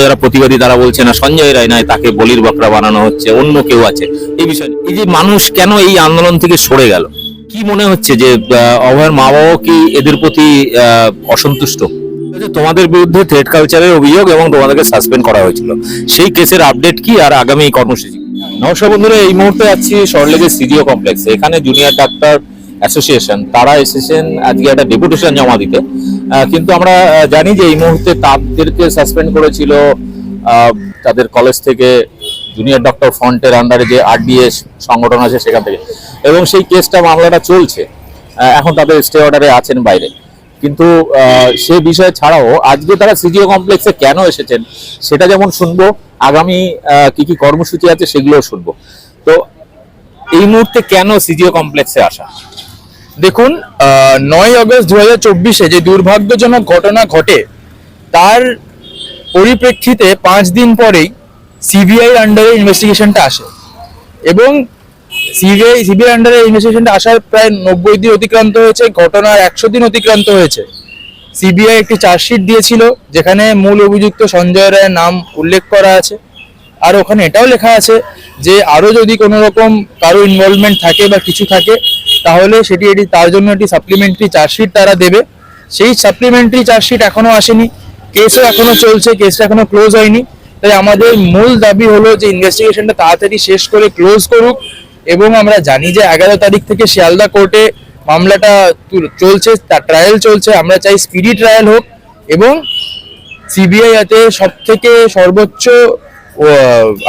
যারা প্রতিবাদী তারা বলছে, না, সঞ্জয় রায় নয়, তাকে বলির বকরা বানানো হচ্ছে, অন্য কেউ আছে। এই বিষয় এই যে মানুষ কেন এই আন্দোলন থেকে সরে গেল? কি মনে হচ্ছে যে অভয়ের মা বাবাও কি এদের প্রতি অসন্তুষ্ট? তোমাদের বিরুদ্ধে থ্রেড কালচারের অভিযোগ এবং তোমাদেরকে সাসপেন্ড করা হয়েছিল। সেই কেসের আপডেট কি আর আগামী কর্মসূচি? নমস্কার বন্ধুরা, এই মুহূর্তে আছি সরলেগের সিডিও কমপ্লেক্সে এখানে জুনিয়র ডাক্তার অ্যাসোসিয়েশন তারা এসেছেন, আজকে একটা ডেপুটেশন জমা দিতে। কিন্তু আমরা জানি যে এই মুহূর্তে তাদেরকে সাসপেন্ড করেছিল তাদের কলেজ থেকে জুনিয়র ডক্টর ফ্রন্টের আন্ডারে যে আরডিএস সংগঠন আছে সেখান থেকে। এবং সেই কেসটা মামলাটা চলছে। এখন তাদের স্টে অর্ডারে আছেন বাইরে। কিন্তু সে বিষয় ছাড়াও আজকে তারা সিজিও কমপ্লেক্সে কেন এসেছেন, সেটা যেমন শুনব, আগামী কি কি কর্মসূচি আছে সেগুলোও শুনব। তো এই মুহূর্তে কেন সিজিও কমপ্লেক্সে আসা? দেখুন নয় আগস্ট দু হাজার চব্বিশে যে দুর্ভাগ্যজনক ঘটনা ঘটে, তার পরিপ্রেক্ষিতে পাঁচ দিন পরেই সিবিআই আন্ডারে ইনভেস্টিগেশনটা আসে। এবং সিবিআই সিবিআই আন্ডারে ইনভেস্টিগেশনটা আসার প্রায় নব্বই দিন অতিক্রান্ত হয়েছে, ঘটনার একশো দিন অতিক্রান্ত হয়েছে। সিবিআই একটি চার্জশিট দিয়েছিল, যেখানে মূল অভিযুক্ত সঞ্জয় রায়ের নাম উল্লেখ করা আছে। আর ওখানে এটাও লেখা আছে যে আরও যদি কোনো রকম কারও ইনভলভমেন্ট থাকে বা কিছু থাকে তাহলে সেটি এটি তার জন্য একটি সাপ্লিমেন্টারি চার্জশিট তারা দেবে। সেই সাপ্লিমেন্টারি চার্জশিট এখনও আসেনি। কেসও এখনও চলছে কেসটা এখনও ক্লোজ হয়নি। তাই আমাদের মূল দাবি হলো যে ইনভেস্টিগেশনটা তাড়াতাড়ি শেষ করে ক্লোজ করুক এবং আমরা জানি যে এগারো তারিখ থেকে শিয়ালদা কোর্টে মামলাটা চলছে তার ট্রায়াল চলছে। আমরা চাই স্পিডি ট্রায়াল হোক এবং সিবিআই যাতে সব থেকে সর্বোচ্চ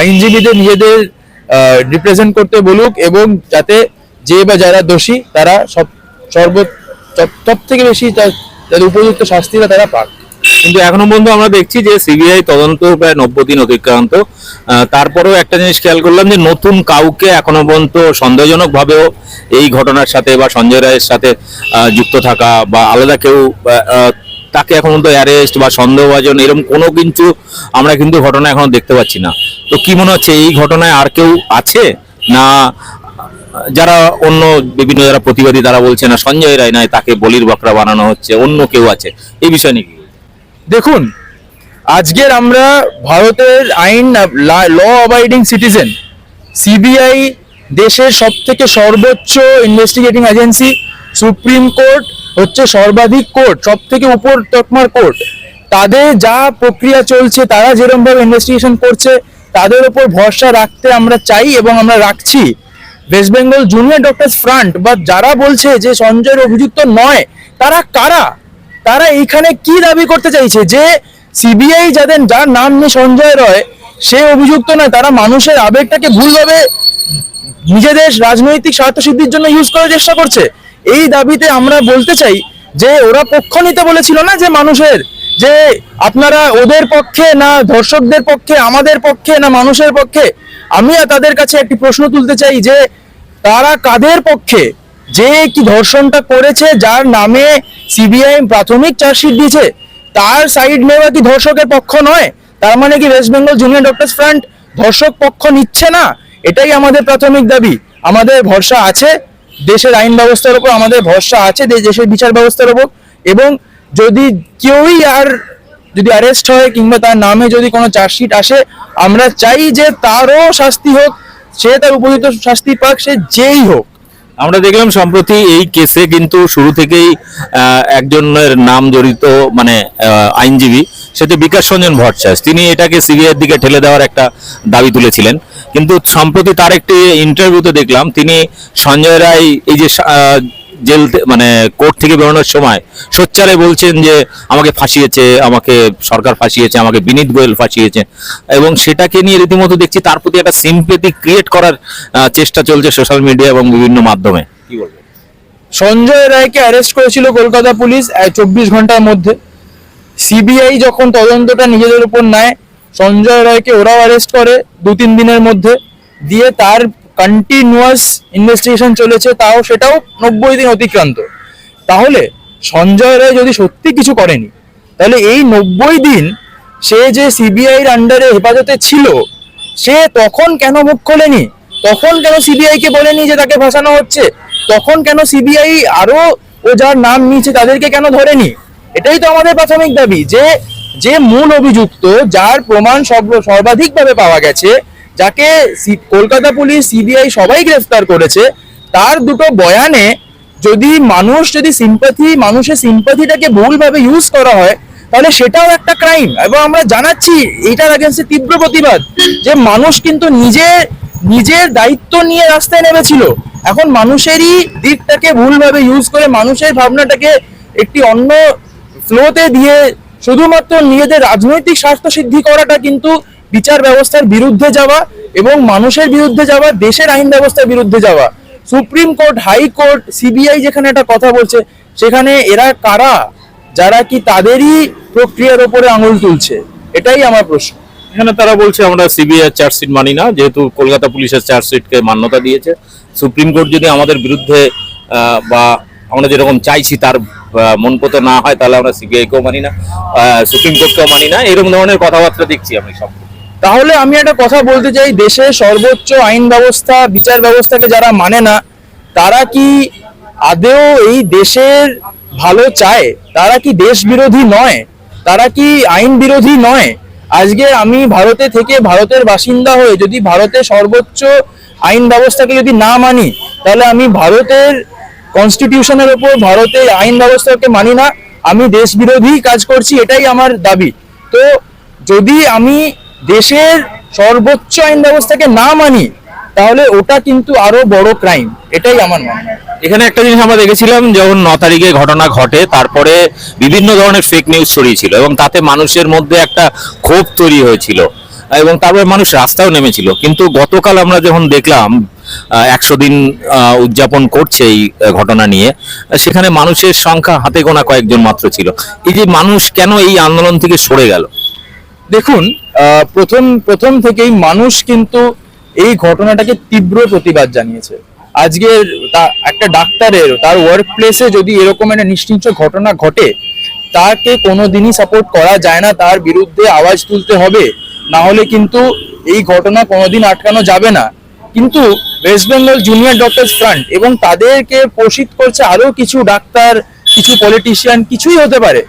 আইনজীবীদের নিজেদের রিপ্রেজেন্ট করতে বলুক এবং যাতে যে বা যারা দোষী, তারা সব সর্ব সব থেকে বেশি তা- যাদের উপযুক্ত শাস্তিটা তারা পাক। কিন্তু এখনও পর্যন্ত আমরা দেখছি যে সিবিআই তদন্ত প্রায় নব্বই দিন অতিক্রান্ত। তারপরেও একটা জিনিস খেয়াল করলাম যে নতুন কাউকে এখনও পর্যন্ত সন্দেহজনক ভাবেও এই ঘটনার সাথে বা সঞ্জয় রায়ের সাথে যুক্ত থাকা বা আলাদা কেউ তাকে এখন পর্যন্ত অ্যারেস্ট বা সন্দেহভাজন এরকম কোনো কিন্তু আমরা কিন্তু ঘটনা এখনও দেখতে পাচ্ছি না। তো কি মনে হচ্ছে এই ঘটনায় আর কেউ আছে? না যারা অন্য বিভিন্ন যারা প্রতিবাদী তারা বলছে না, সঞ্জয় রায় নয় তাকে বলির বকরা বানানো হচ্ছে, অন্য কেউ আছে। এই বিষয় নিয়ে দেখুন, আজকের আমরা ভারতের আইন, ল অবাইডিং সিটিজেন সিবিআই দেশের সব থেকে সর্বোচ্চ ইনভেস্টিগেটিং এজেন্সি সুপ্রিম কোর্ট হচ্ছে সর্বাধিক কোর্ট সব থেকে উপর তকমার কোর্ট তাদের যা প্রক্রিয়া চলছে, তারা যেরকমভাবে ইনভেস্টিগেশন করছে, তাদের উপর ভরসা রাখতে আমরা চাই এবং আমরা রাখছি। West Bengal junior doctors front বা যারা বলছে যে সঞ্জয়ের অভিযুক্ত নয়, তারা কারা? তারা এইখানে কি দাবি করতে চাইছে? যে সিবিআই যাদের যার নাম নেই সঞ্জয় রয়, সে অভিযুক্ত নয়, তারা মানুষের আবেগটাকে ভুলভাবে নিজেদের রাজনৈতিক স্বার্থ সিদ্ধির জন্য ইউজ করার চেষ্টা করছে। এই দাবিতে আমরা বলতে চাই যে ওরা পক্ষ নিতে বলেছিল না যে মানুষের যে আপনারা ওদের পক্ষে না ধর্ষকদের পক্ষে, আমাদের পক্ষে না মানুষের পক্ষে, আমি তাদের কাছে একটি প্রশ্ন তুলতে চাই যে তারা কাদের পক্ষে? যে কি ধর্ষণটা করেছে, যার নামে সিবিআই প্রাথমিক চার্জশিট দিয়েছে, তার সাইড নেওয়া কি ধর্ষকের পক্ষ নয়? তার মানে কি West Bengal junior doctor front ধর্ষক পক্ষ নিচ্ছে না? এটাই আমাদের প্রাথমিক দাবি। আমাদের ভরসা আছে, দেশের আইন ব্যবস্থার উপর আমাদের ভরসা আছে দেশের বিচার ব্যবস্থার উপর। এবং যদি কেউই আর যদি অ্যারেস্ট হয় কিংবা তার নামে যদি কোনো চার্জশিট আসে, আমরা চাই যে তারও শাস্তি হোক, সে তার উপযুক্ত শাস্তি পাক, সে যেই হোক। আমরা দেখলাম সম্প্রতি এই কেসে কিন্তু শুরু থেকেই একজনের নাম জড়িত মানে আইনজীবী সেটা বিকাশ রঞ্জন ভট্টাচার্য। তিনি এটাকে সিবিআই দিকে ঠেলে দেওয়ার একটা দাবি তুলেছিলেন। কিন্তু সম্প্রতি তার একটি ইন্টারভিউতে দেখলাম, তিনি সঞ্জয় রায়, এই যে জেল মানে কোর্ট থেকে বেরোনোর সময় সোচ্চারে বলছেন যে আমাকে ফাঁসিয়েছে আমাকে সরকার ফাঁসিয়েছে আমাকে বিনীত গোয়েল ফাঁসিয়েছে। এবং সেটাকে নিয়ে রীতিমতো দেখছি তার প্রতি একটা সিম্পেথি ক্রিয়েট করার চেষ্টা চলছে সোশ্যাল মিডিয়া এবং বিভিন্ন মাধ্যমে। কি বলবেন? সঞ্জয় রায়কে অ্যারেস্ট করেছিল কলকাতা পুলিশ চব্বিশ ঘণ্টার মধ্যে। সিবিআই যখন তদন্তটা নিজেদের উপর নেয় সঞ্জয় রায়কে ওরাও অ্যারেস্ট করে দু তিন দিনের মধ্যে। দিয়ে তার কন্টিনিউয়াস ইনভেস্টিগেশন চলেছে, তাও সেটাও নব্বই দিন অতিক্রান্ত। তাহলে সঞ্জয় রায় যদি সত্যি কিছু করেনি, তাহলে এই নব্বই দিন সে যে সিবিআইর আন্ডারে হেফাজতে ছিল, সে তখন কেন মুখ খোলেনি? তখন কেন সিবিআই কে বলেনি যে তাকে ফাঁসানো হচ্ছে? তখন কেন সিবিআই আরও ও যার নাম নিয়েছে তাদেরকে কেন ধরেনি? এটাই তো আমাদের প্রাথমিক দাবি, যে যে মূল অভিযুক্ত, যার প্রমাণ সর্ব- সর্বাধিকভাবে পাওয়া গেছে যাকে কলকাতা পুলিশ, সিবিআই সবাই গ্রেফতার করেছে, তার দুটো বয়ানে যদি মানুষ, যদি সিম্পাথি মানুষের সিম্পাথিটাকে ভুলভাবে ইউজ করা হয়, তাহলে সেটাও একটা ক্রাইম এবং আমরা জানাচ্ছি, এটার আগেন্সে তীব্র প্রতিবাদ, যে মানুষ কিন্তু নিজে, নিজের দায়িত্ব নিয়ে রাস্তায় নেমেছিল। এখন মানুষেরই দিকটাকে ভুলভাবে ইউজ করে মানুষের ভাবনাটাকে একটি অন্য ফ্লোতে দিয়ে শুধুমাত্র নিজেদের রাজনৈতিক স্বার্থ সিদ্ধি করাটা কিন্তু বিচার ব্যবস্থার বিরুদ্ধে যাওয়া এবং মানুষের বিরুদ্ধে যাওয়া, দেশের আইন ব্যবস্থার বিরুদ্ধে যাওয়া। সুপ্রিম কোর্ট হাইকোর্ট সিবিআই যেখানে একটা কথা বলছে, সেখানে এরা কারা? যারা কি তাদেরই প্রক্রিয়ার ওপরে আঙুল তুলছে? এটাই আমার প্রশ্ন। এখানে তারা বলছে, আমরা সিবিআই চার্জশিট মানি না, যেহেতু কলকাতা পুলিশের চার্জশিটকে মান্যতা দিয়েছে। সুপ্রিম কোর্ট যদি আমাদের বিরুদ্ধে বা আমরা যেরকম চাইছি তার মনপতো না হয়, তাহলে আমরা সিবিআইকেও মানি না সুপ্রিম কোর্টকেও মানি না, এরকম ধরনের কথাবার্তা দেখছি আমি সব তাহলে আমি একটা কথা বলতে চাই দেশের সর্বোচ্চ আইন ব্যবস্থা, বিচার ব্যবস্থাকে যারা মানে না, তারা কি আদেও এই দেশের ভালো চায়? তারা কি দেশ বিরোধী নয়? তারা কি আইন বিরোধী নয়? আজকে আমি ভারতে থেকে ভারতের বাসিন্দা হয়ে যদি ভারতের সর্বোচ্চ আইন ব্যবস্থাকে যদি না মানি, তাহলে আমি ভারতের কনস্টিটিউশনের ওপর ভারতের আইন ব্যবস্থাকে মানি না, আমি দেশ বিরোধী কাজ করছি, এটাই আমার দাবি। তো যদি আমি দেশের সর্বোচ্চ আইন ব্যবস্থাকে না মানি, তাহলে ওটা কিন্তু আরও বড় ক্রাইম এটাই আমার মনে এখানে একটা জিনিস আমরা দেখেছিলাম, যখন ন তারিখে ঘটনা ঘটে, তারপরে বিভিন্ন ধরনের ফেক নিউজ ছড়িয়েছিল এবং তাতে মানুষের মধ্যে একটা ক্ষোভ তৈরি হয়েছিল এবং তারপরে মানুষ রাস্তাও নেমেছিল। কিন্তু গতকাল আমরা যখন দেখলাম একশো দিন উদযাপন করছে এই ঘটনা নিয়ে, সেখানে মানুষের সংখ্যা হাতে গোনা কয়েকজন মাত্র ছিল। এই যে মানুষ কেন এই আন্দোলন থেকে সরে গেল? দেখুন প্রথম প্রথম থেকেই মানুষ কিন্তু এই ঘটনাটাকে তীব্র প্রতিবাদ জানিয়েছে। আজকের একটা ডাক্তারের, তার ওয়ার্ক প্লেসে যদি এরকম একটা নিশ্চিন্ত ঘটনা ঘটে, তাকে কোনোদিনই সাপোর্ট করা যায় না, তার বিরুদ্ধে আওয়াজ তুলতে হবে। না হলে কিন্তু এই ঘটনা কোনোদিন আটকানো যাবে না। কিন্তু West Bengal junior doctor front এবং তাদেরকে পোষিত করছে আরও কিছু ডাক্তার, কিছু পলিটিশিয়ান কিছুই হতে পারে।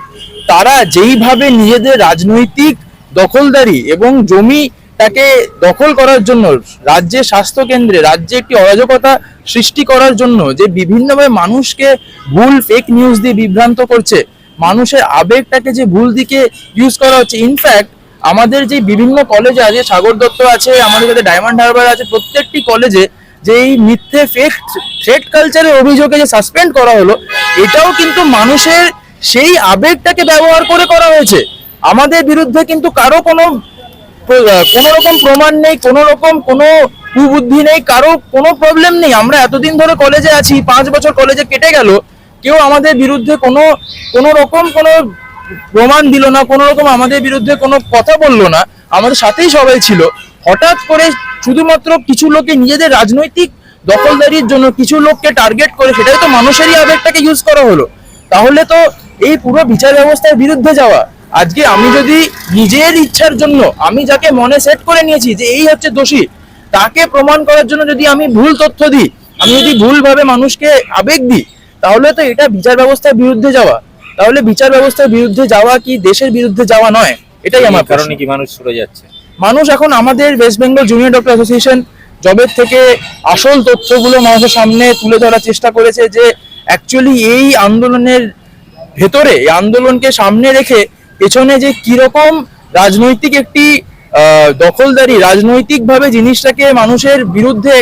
তারা যেইভাবে নিজেদের রাজনৈতিক দখলদারি এবং জমিটাকে দখল করার জন্য রাজ্যের স্বাস্থ্য কেন্দ্রে, রাজ্যে একটি অরাজকতা সৃষ্টি করার জন্য যে বিভিন্নভাবে মানুষকে ভুল ফেক নিউজ দিয়ে বিভ্রান্ত করছে, মানুষের আবেগটাকে যে ভুল দিকে ইউজ করা হচ্ছে ইনফ্যাক্ট আমাদের যে বিভিন্ন কলেজে আছে, সাগর দত্ত আছে, আমাদের কাছে ডায়মন্ড হারবার আছে, প্রত্যেকটি কলেজে যে এই মিথ্যে ফেক থ্রেড কালচারের অভিযোগে যে সাসপেন্ড করা হলো, এটাও কিন্তু মানুষের সেই আবেগটাকে ব্যবহার করে করা হয়েছে। আমাদের বিরুদ্ধে কিন্তু কারও কোনো কোনো রকম প্রমাণ নেই, কোনো রকম কোনো কুবুদ্ধি নেই, কারও কোনো প্রবলেম নেই। আমরা এতদিন ধরে কলেজে আছি, পাঁচ বছর কলেজে কেটে গেল, কেউ আমাদের বিরুদ্ধে কোনো কোনো রকম কোনো প্রমাণ দিল না, কোনো রকম আমাদের বিরুদ্ধে কোনো কথা বলল না। আমাদের সাথেই সবাই ছিল। হঠাৎ করে শুধুমাত্র কিছু লোকে নিজেদের রাজনৈতিক দখলদারির জন্য কিছু লোককে টার্গেট করে, সেটাই তো মানুষেরই আবেগটাকে ইউজ করা হলো। তাহলে তো এই পুরো বিচার ব্যবস্থার বিরুদ্ধে যাওয়া আজকে আমি যদি নিজের ইচ্ছার জন্য আমি যাকে মনে সেট করে নিয়েছি যে এই হচ্ছে দোষী তাকে প্রমাণ করার জন্য যদি আমি ভুল তথ্য দিই আমি যদি ভুলভাবে মানুষকে আবেগ দিই তাহলে তো এটা বিচার ব্যবস্থার বিরুদ্ধে যাওয়া। তাহলে বিচার ব্যবস্থার বিরুদ্ধে যাওয়া কি দেশের বিরুদ্ধে যাওয়া নয়? এটাই আমার কারণে কি মানুষ সরে যাচ্ছে? মানুষ এখন আমাদের West Bengal junior doctor association জবের থেকে আসল তথ্যগুলো মানুষের সামনে তুলে ধরার চেষ্টা করেছে যে অ্যাকচুয়ালি এই আন্দোলনের ভেতরে এই আন্দোলনকে সামনে রেখে পেছনে যে কীরকম রাজনৈতিক একটি দখলদারি, রাজনৈতিকভাবে জিনিসটাকে মানুষের বিরুদ্ধে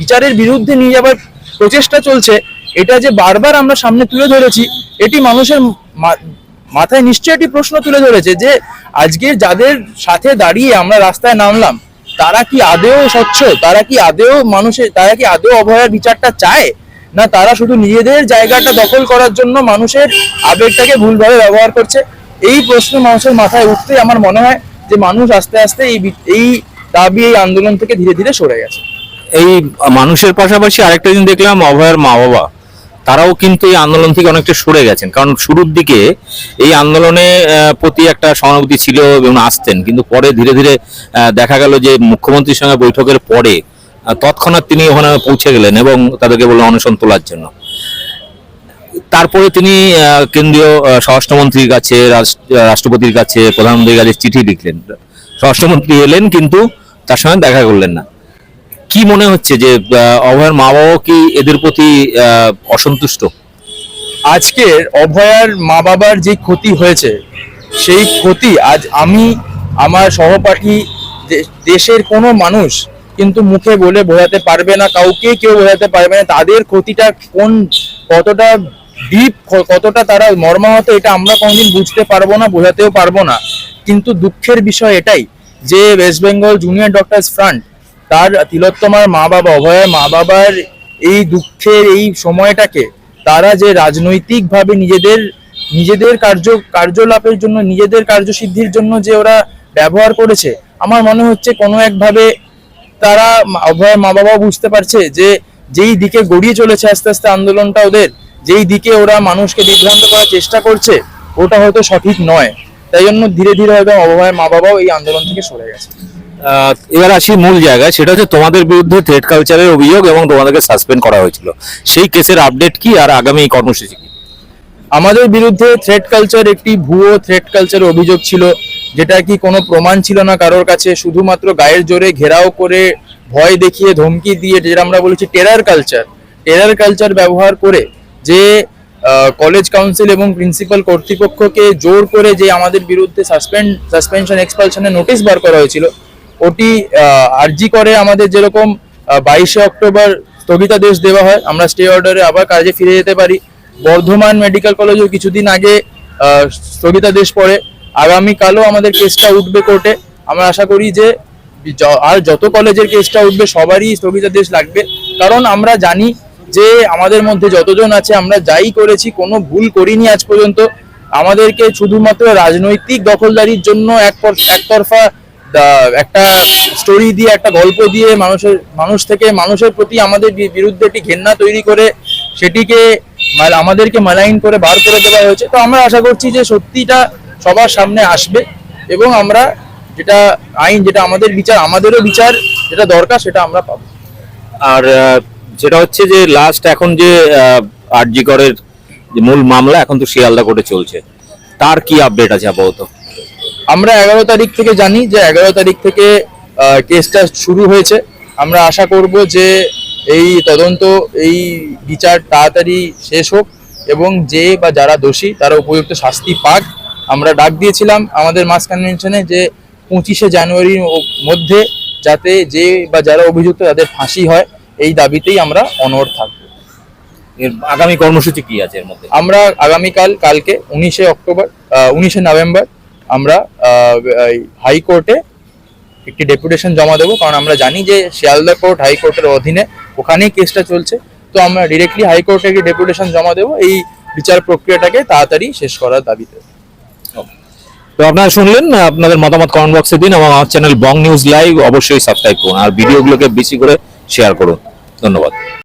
বিচারের বিরুদ্ধে নিয়ে যাবার প্রচেষ্টা চলছে, এটা যে বারবার আমরা সামনে তুলে ধরেছি, এটি মানুষের মাথায় নিশ্চয়ই একটি প্রশ্ন তুলে ধরেছে যে, আজকে যাদের সাথে দাঁড়িয়ে আমরা রাস্তায় নামলাম, তারা কি আদেও স্বচ্ছ, তারা কি আদেও মানুষের তারা কি আদেও অভয়ার বিচারটা চায়? না, তারা শুধু নিজেদের জায়গাটা দখল করার জন্য মানুষের আবেগটাকে ভুলভাবে ব্যবহার করছে? এই প্রশ্ন মানুষের মাথায় উঠতে আমার মনে হয় যে মানুষ আস্তে আস্তে এই এই দাবি, এই আন্দোলন থেকে ধীরে ধীরে সরে গেছে। এই মানুষের পাশাপাশি আরেকটা দিন দেখলাম, অভয়ের মা বাবা তারাও কিন্তু এই আন্দোলন থেকে অনেকটা সরে গেছেন। কারণ শুরুর দিকে এই আন্দোলনে প্রতি একটা সহানুভূতি ছিল এবং আসতেন কিন্তু পরে ধীরে ধীরে দেখা গেল যে মুখ্যমন্ত্রীর সঙ্গে বৈঠকের পরে তৎক্ষণাৎ তিনি ওখানে পৌঁছে গেলেন এবং তাদেরকে বললেন, অনশন তোলার জন্য। তারপরে তিনি কেন্দ্রীয় স্বরাষ্ট্রমন্ত্রীর কাছে রাষ্ট্রপতির কাছে, প্রধানমন্ত্রীর কাছে চিঠি লিখলেন। স্বরাষ্ট্রমন্ত্রী এলেন কিন্তু তার সঙ্গে দেখা করলেন না। কি মনে হচ্ছে যে অভয়ের মা বাবাও কি এদের প্রতি অসন্তুষ্ট? আজকের অভয়ার মা বাবার যে ক্ষতি হয়েছে, সেই ক্ষতি আজ আমি, আমার সহপাঠী দেশের কোনো মানুষ কিন্তু মুখে বলে বোঝাতে পারবে না, কাউকে কেউ বোঝাতে পারবে না, তাদের ক্ষতিটা কোন, কতটা ডিপ কতটা তারা মর্মাহত, এটা আমরা কোনোদিন বুঝতে পারব না, বোঝাতেও পারব না। কিন্তু দুঃখের বিষয় এটাই যে West Bengal junior doctors front তার তিলোত্তমার মা বাবা অভয়ের মা বাবার এই দুঃখের এই সময়টাকে তারা যে রাজনৈতিকভাবে নিজেদের নিজেদের কার্য, কার্যলাপের জন্য, নিজেদের কার্যসিদ্ধির জন্য যে ওরা ব্যবহার করেছে, আমার মনে হচ্ছে কোনো একভাবে তারা অভয়ের মা বাবাও বুঝতে পারছে যে যেই দিকে গড়িয়ে চলেছে আস্তে আস্তে আন্দোলনটা ওদের যেই দিকে ওরা মানুষকে বিভ্রান্ত করার চেষ্টা করছে ওটা হয়তো সঠিক নয়। তাই জন্য ধীরে ধীরে হয়তো অভয়ের মা বাবাও এই আন্দোলন থেকে সরে গেছে। এবার আসি মূল জায়গায় সেটা হচ্ছে তোমাদের বিরুদ্ধে থ্রেড কালচারের অভিযোগ এবং তোমাদেরকে সাসপেন্ড করা হয়েছিল। সেই কেসের আপডেট কি আর আগামী কর্মসূচি কি? আমাদের বিরুদ্ধে থ্রেড কালচার একটি ভুয়ো থ্রেড কালচার অভিযোগ ছিল যেটা কি কোনো প্রমাণ ছিল না কারোর কাছে শুধুমাত্র গায়ের জোরে ঘেরাও করে ভয় দেখিয়ে ধমকি দিয়ে যেটা আমরা বলেছি টেরার কালচার টেরার কালচার ব্যবহার করে যে কলেজ কাউন্সিল এবং প্রিন্সিপাল কর্তৃপক্ষকে জোর করে যে আমাদের বিরুদ্ধে সাসপেন্ড সাসপেনশন এক্সপালশনের নোটিশ বার করা হয়েছিল, ওটি আরজি করে আমাদের যেরকম বাইশে অক্টোবর স্থগিতাদেশ দেওয়া হয়, আমরা স্টে অর্ডারে আবার কাজে ফিরে যেতে পারি। বর্ধমান মেডিকেল কলেজেও কিছুদিন আগে স্থগিতাদেশ পড়ে। আগামীকালও আমাদের কেসটা উঠবে কোর্টে আমরা আশা করি যে আর যত কলেজের কেসটা উঠবে, সবারই স্থগিতাদেশ লাগবে। কারণ আমরা জানি যে আমাদের মধ্যে যতজন আছে, আমরা যাই করেছি, কোনো ভুল করিনি আজ পর্যন্ত। আমাদেরকে শুধুমাত্র রাজনৈতিক দখলদারির জন্য এক একতরফা একটা স্টোরি দিয়ে, একটা গল্প দিয়ে মানুষের মানুষ থেকে মানুষের প্রতি আমাদের বিরুদ্ধে একটি ঘেন্না তৈরি করে সেটিকে আমাদেরকে মালাইন করে বার করে দেওয়া হয়েছে। তো আমরা আশা করছি যে সত্যিটা সবার সামনে আসবে এবং আমরা যেটা আইন, যেটা আমাদের বিচার, আমাদেরও বিচার, যেটা দরকার সেটা আমরা পাবো। আর যেটা হচ্ছে যে লাস্ট এখন যে আরজি করের যে মূল মামলা, এখন তো শিয়ালদা কোর্টে চলছে। তার কি আপডেট আছে আপাতত? আমরা এগারো তারিখ থেকে জানি যে এগারো তারিখ থেকে কেসটা শুরু হয়েছে। আমরা আশা করব যে এই তদন্ত, এই বিচার তাড়াতাড়ি শেষ হোক এবং যে বা যারা দোষী, তারা উপযুক্ত শাস্তি পাক। আমরা ডাক দিয়েছিলাম আমাদের মাস কনভেনশনে যে পঁচিশে জানুয়ারির মধ্যে যাতে যে বা যারা অভিযুক্ত তাদের ফাঁসি হয় এই দাবিতেই আমরা অনড় থাকব। এর আগামী কর্মসূচি কি আছে এর মধ্যে? আমরা আগামীকাল কালকে উনিশে অক্টোবর উনিশে নভেম্বর আমরা হাইকোর্টে একটি ডেপুটেশন জমা দেবো। কারণ আমরা জানি যে শিয়ালদা কোর্ট হাইকোর্টের অধীনে ওখানেই কেসটা চলছে। তো আমরা ডিরেক্টলি হাইকোর্টে একটি ডেপুটেশন জমা দেবো। এই বিচার প্রক্রিয়াটাকে তাড়াতাড়ি শেষ করার দাবিতে। তো আপনারা শুনলেন আপনাদের মতামত কমেন্ট বক্সে দিন এবং আমার চ্যানেল বং নিউজ লাইভ অবশ্যই সাবস্ক্রাইব করুন। আর ভিডিওগুলোকে বেশি করে শেয়ার করুন। ধন্যবাদ।